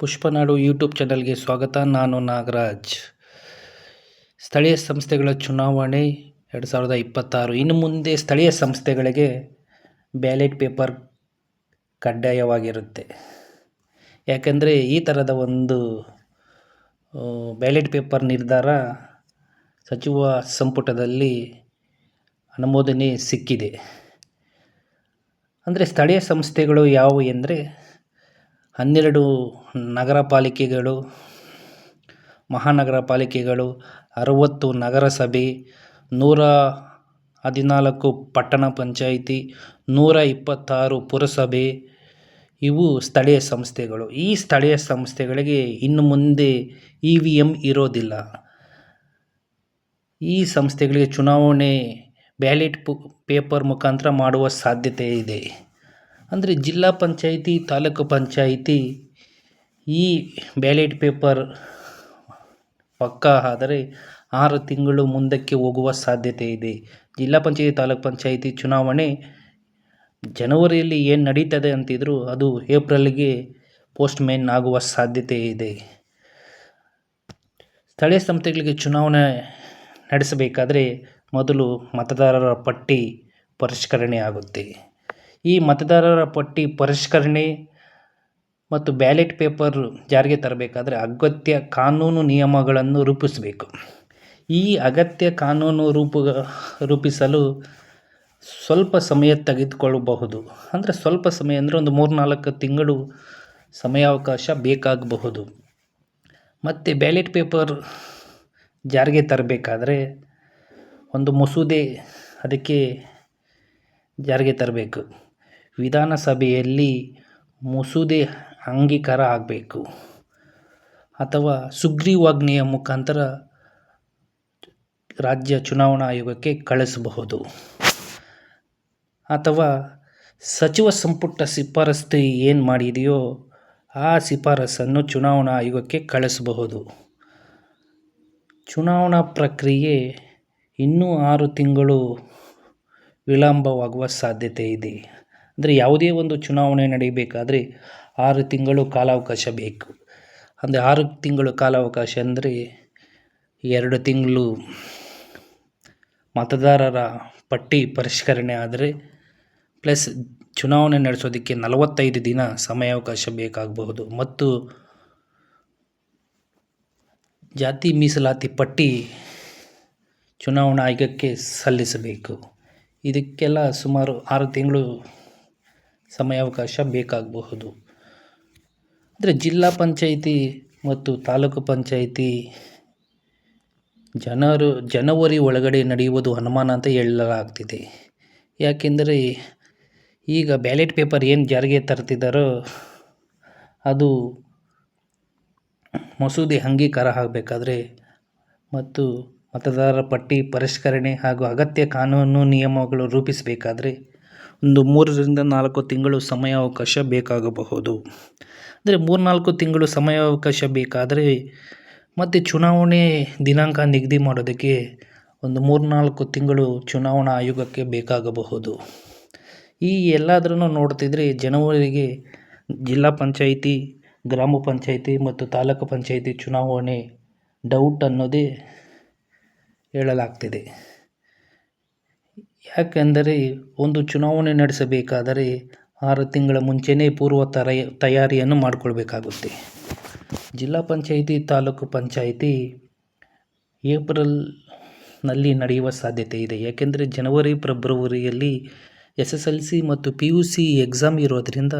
ಪುಷ್ಪನಾಡು YouTube ಚಾನಲ್ಗೆ ಸ್ವಾಗತ. ನಾನು ನಾಗರಾಜ್. ಸ್ಥಳೀಯ ಸಂಸ್ಥೆಗಳ ಚುನಾವಣೆ ಎರಡು ಸಾವಿರದ ಇಪ್ಪತ್ತಾರು. ಇನ್ನು ಮುಂದೆ ಸ್ಥಳೀಯ ಸಂಸ್ಥೆಗಳಿಗೆ ಬ್ಯಾಲೆಟ್ ಪೇಪರ್ ಕಡ್ಡಾಯವಾಗಿರುತ್ತೆ. ಯಾಕೆಂದರೆ ಈ ಥರದ ಒಂದು ಬ್ಯಾಲೆಟ್ ಪೇಪರ್ ನಿರ್ಧಾರ ಸಚಿವ ಸಂಪುಟದಲ್ಲಿ ಅನುಮೋದನೆ ಸಿಕ್ಕಿದೆ. ಅಂದರೆ ಸ್ಥಳೀಯ ಸಂಸ್ಥೆಗಳು ಯಾವುವು ಎಂದರೆ ಹನ್ನೆರಡು ನಗರ ಪಾಲಿಕೆಗಳು ಮಹಾನಗರ ಪಾಲಿಕೆಗಳು ಅರವತ್ತು ನಗರಸಭೆ, ನೂರ ಹದಿನಾಲ್ಕು ಪಟ್ಟಣ ಪಂಚಾಯಿತಿ, ನೂರ ಇಪ್ಪತ್ತಾರು ಪುರಸಭೆ. ಇವು ಸ್ಥಳೀಯ ಸಂಸ್ಥೆಗಳು. ಈ ಸ್ಥಳೀಯ ಸಂಸ್ಥೆಗಳಿಗೆ ಇನ್ನು ಮುಂದೆ ಇ ವಿ ಎಂ ಇರೋದಿಲ್ಲ. ಈ ಸಂಸ್ಥೆಗಳಿಗೆ ಚುನಾವಣೆ ಬ್ಯಾಲೆಟ್ ಪು, ಪೇಪರ್ ಮುಖಾಂತರ ಮಾಡುವ ಸಾಧ್ಯತೆ ಇದೆ. ಅಂದರೆ ಜಿಲ್ಲಾ ಪಂಚಾಯಿತಿ, ತಾಲೂಕು ಪಂಚಾಯಿತಿ ಈ ಬ್ಯಾಲೆಟ್ ಪೇಪರ್ ಪಕ್ಕಾ ಆದರೆ ಆರು ತಿಂಗಳು ಮುಂದಕ್ಕೆ ಹೋಗುವ ಸಾಧ್ಯತೆ ಇದೆ. ಜಿಲ್ಲಾ ಪಂಚಾಯಿತಿ, ತಾಲೂಕು ಪಂಚಾಯಿತಿ ಚುನಾವಣೆ ಜನವರಿಯಲ್ಲಿ ಏನು ನಡೀತದೆ ಅಂತಿದ್ರು ಅದು ಏಪ್ರಿಲ್ಗೆ ಪೋಸ್ಟ್ ಮೇನ್ ಆಗುವ ಸಾಧ್ಯತೆ ಇದೆ. ಸ್ಥಳೀಯ ಸಂಸ್ಥೆಗಳಿಗೆ ಚುನಾವಣೆ ನಡೆಸಬೇಕಾದರೆ ಮೊದಲು ಮತದಾರರ ಪಟ್ಟಿ ಪರಿಷ್ಕರಣೆ ಆಗುತ್ತೆ. ಈ ಮತದಾರರ ಪಟ್ಟಿ ಪರಿಷ್ಕರಣೆ ಮತ್ತು ಬ್ಯಾಲೆಟ್ ಪೇಪರ್ ಜಾರಿಗೆ ತರಬೇಕಾದರೆ ಅಗತ್ಯ ಕಾನೂನು ನಿಯಮಗಳನ್ನು ರೂಪಿಸಬೇಕು. ಈ ಅಗತ್ಯ ಕಾನೂನು ರೂಪ, ರೂಪಿಸಲು ಸ್ವಲ್ಪ ಸಮಯ ತೆಗೆದುಕೊಳ್ಳಬಹುದು. ಅಂದರೆ ಸ್ವಲ್ಪ ಸಮಯ ಅಂದರೆ ಒಂದು ಮೂರು ನಾಲ್ಕು ತಿಂಗಳು ಸಮಯಾವಕಾಶ ಬೇಕಾಗಬಹುದು. ಮತ್ತು ಬ್ಯಾಲೆಟ್ ಪೇಪರ್ ಜಾರಿಗೆ ತರಬೇಕಾದ್ರೆ ಒಂದು ಮಸೂದೆ ಅದಕ್ಕೆ ಜಾರಿಗೆ ತರಬೇಕು. ವಿಧಾನಸಭೆಯಲ್ಲಿ ಮಸೂದೆ ಅಂಗೀಕಾರ ಆಗಬೇಕು ಅಥವಾ ಸುಗ್ರೀವಾಜ್ಞೆಯ ಮುಖಾಂತರ ರಾಜ್ಯ ಚುನಾವಣಾ ಆಯೋಗಕ್ಕೆ ಕಳಿಸಬಹುದು ಅಥವಾ ಸಚಿವ ಸಂಪುಟ ಶಿಫಾರಸ್ತು ಏನು ಮಾಡಿದೆಯೋ ಆ ಶಿಫಾರಸನ್ನು ಚುನಾವಣಾ ಆಯೋಗಕ್ಕೆ ಕಳಿಸಬಹುದು. ಚುನಾವಣಾ ಪ್ರಕ್ರಿಯೆ ಇನ್ನೂ ಆರು ತಿಂಗಳು ವಿಳಂಬವಾಗುವ ಸಾಧ್ಯತೆ ಇದೆ. ಅಂದರೆ ಯಾವುದೇ ಒಂದು ಚುನಾವಣೆ ನಡೀಬೇಕಾದರೆ ಆರು ತಿಂಗಳು ಕಾಲಾವಕಾಶ ಬೇಕು. ಅಂದರೆ ಆರು ತಿಂಗಳು ಕಾಲಾವಕಾಶ ಅಂದರೆ ಎರಡು ತಿಂಗಳು ಮತದಾರರ ಪಟ್ಟಿ ಪರಿಷ್ಕರಣೆ ಆದರೆ ಪ್ಲಸ್ ಚುನಾವಣೆ ನಡೆಸೋದಕ್ಕೆ ನಲವತ್ತೈದು ದಿನ ಸಮಯಾವಕಾಶ ಬೇಕಾಗಬಹುದು. ಮತ್ತು ಜಾತಿ ಮೀಸಲಾತಿ ಪಟ್ಟಿ ಚುನಾವಣಾ ಆಯೋಗಕ್ಕೆ ಸಲ್ಲಿಸಬೇಕು. ಇದಕ್ಕೆಲ್ಲ ಸುಮಾರು ಆರು ತಿಂಗಳು ಸಮಯಾವಕಾಶ ಬೇಕಾಗಬಹುದು. ಅಂದರೆ ಜಿಲ್ಲಾ ಪಂಚಾಯಿತಿ ಮತ್ತು ತಾಲೂಕು ಪಂಚಾಯಿತಿ ಜನರು, ಜನವರಿ ಒಳಗಡೆ ನಡೆಯುವುದು ಅನುಮಾನ ಅಂತ ಹೇಳಲಾಗ್ತಿದೆ. ಯಾಕೆಂದರೆ ಈಗ ಬ್ಯಾಲೆಟ್ ಪೇಪರ್ ಏನು ಜಾರಿಗೆ ತರ್ತಿದ್ದಾರೋ ಅದು ಮಸೂದೆ ಅಂಗೀಕಾರ ಆಗಬೇಕಾದ್ರೆ ಮತ್ತು ಮತದಾರರ ಪಟ್ಟಿ ಪರಿಷ್ಕರಣೆ ಹಾಗೂ ಅಗತ್ಯ ಕಾನೂನು ನಿಯಮಗಳು ರೂಪಿಸಬೇಕಾದ್ರೆ ಒಂದು ಮೂರರಿಂದ ನಾಲ್ಕು ತಿಂಗಳು ಸಮಯಾವಕಾಶ ಬೇಕಾಗಬಹುದು. ಅಂದರೆ ಮೂರ್ನಾಲ್ಕು ತಿಂಗಳು ಸಮಯಾವಕಾಶ ಬೇಕಾದರೆ ಮತ್ತು ಚುನಾವಣೆ ದಿನಾಂಕ ನಿಗದಿ ಮಾಡೋದಕ್ಕೆ ಒಂದು ಮೂರ್ನಾಲ್ಕು ತಿಂಗಳು ಚುನಾವಣಾ ಆಯೋಗಕ್ಕೆ ಬೇಕಾಗಬಹುದು. ಈ ಎಲ್ಲದರನ್ನು ನೋಡ್ತಿದ್ರೆ ಜನವರಿಗೆ ಜಿಲ್ಲಾ ಪಂಚಾಯಿತಿ, ಗ್ರಾಮ ಪಂಚಾಯಿತಿ ಮತ್ತು ತಾಲೂಕು ಪಂಚಾಯಿತಿ ಚುನಾವಣೆ ಡೌಟ್ ಅನ್ನೋದೇ ಹೇಳಲಾಗ್ತಿದೆ. ಯಾಕೆಂದರೆ ಒಂದು ಚುನಾವಣೆ ನಡೆಸಬೇಕಾದರೆ ಆರು ತಿಂಗಳ ಮುಂಚೆಯೇ ಪೂರ್ವ ತರಯ, ತಯಾರಿಯನ್ನು ಮಾಡಿಕೊಳ್ಬೇಕಾಗುತ್ತೆ. ಜಿಲ್ಲಾ ಪಂಚಾಯಿತಿ, ತಾಲೂಕು ಪಂಚಾಯಿತಿ ಏಪ್ರಿಲ್ನಲ್ಲಿ ನಡೆಯುವ ಸಾಧ್ಯತೆ ಇದೆ. ಯಾಕೆಂದರೆ ಜನವರಿ, ಫೆಬ್ರವರಿಯಲ್ಲಿ ಎಸ್ ಎಸ್ ಎಲ್ ಸಿ ಮತ್ತು ಪಿ ಯು ಸಿ ಎಕ್ಸಾಮ್ ಇರೋದರಿಂದ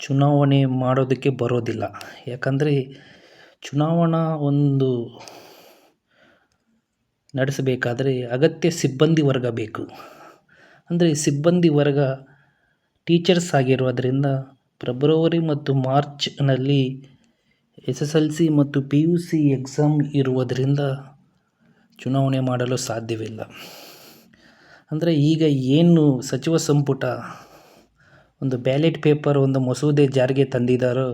ಚುನಾವಣೆ ಮಾಡೋದಕ್ಕೆ ಬರೋದಿಲ್ಲ. ಯಾಕಂದರೆ ಚುನಾವಣಾ ಒಂದು ನಡೆಸಬೇಕಾದರೆ ಅಗತ್ಯ ಸಿಬ್ಬಂದಿ ವರ್ಗ ಬೇಕು. ಅಂದರೆ ಸಿಬ್ಬಂದಿ ವರ್ಗ ಟೀಚರ್ಸ್ ಆಗಿರೋದರಿಂದ ಫೆಬ್ರವರಿ ಮತ್ತು ಮಾರ್ಚ್ನಲ್ಲಿ ಎಸ್ ಎಸ್ ಎಲ್ ಸಿ ಮತ್ತು ಪಿ ಯು ಸಿ ಎಕ್ಸಾಮ್ ಇರುವುದರಿಂದ ಚುನಾವಣೆ ಮಾಡಲು ಸಾಧ್ಯವಿಲ್ಲ. ಅಂದರೆ ಈಗ ಏನು ಸಚಿವ ಸಂಪುಟ ಒಂದು ಬ್ಯಾಲೆಟ್ ಪೇಪರ್ ಒಂದು ಮಸೂದೆ ಜಾರಿಗೆ ತಂದಿದ್ದಾರೋ